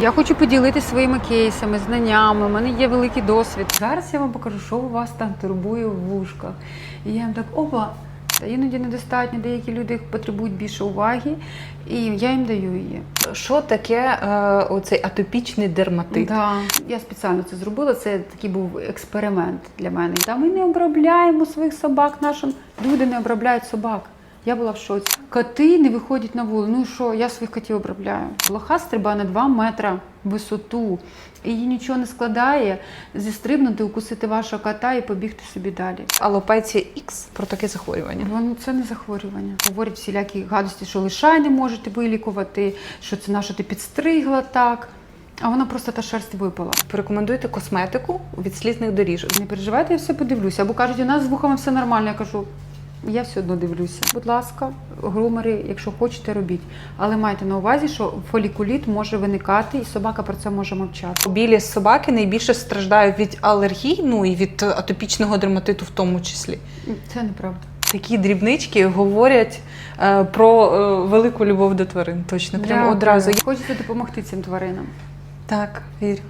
Я хочу поділитися своїми кейсами, знаннями. У мене є великий досвід. Зараз я вам покажу, що у вас там турбує в вушках. І я їм так, опа, та іноді недостатньо, деякі люди потребують більше уваги, і я їм даю її. Що таке е, оцей атопічний дерматит? Да. Я спеціально це зробила. Це такий був експеримент для мене. Та ми не обробляємо своїх собак. Нашим люди не обробляють собак. Я була в шоці. Коти не виходять на вулицю. Ну і що, я своїх котів обробляю. Блоха стрибає на 2 метри висоту. І їй нічого не складає зістрибнути, укусити вашого кота і побігти собі далі. Алопеція X про таке захворювання. Воно це не захворювання. Говорять всілякі гадості, що лишай не можете вилікувати, що це на що ти підстригла так. А вона просто та шерсть випала. Порекомендуйте косметику від слізних доріжок. Не переживайте, я все подивлюся. Або кажуть, у нас з вухами все нормально. Я кажу, я все одно дивлюся. Будь ласка, грумери, якщо хочете, робіть. Але майте на увазі, що фолікуліт може виникати, і собака про це може мовчати. Білі собаки найбільше страждають від алергій, ну і від атопічного дерматиту в тому числі. Це неправда. Такі дрібнички говорять е, про е, велику любов до тварин. Точно, прямо одразу. Хочеться допомогти цим тваринам. Так, вірю.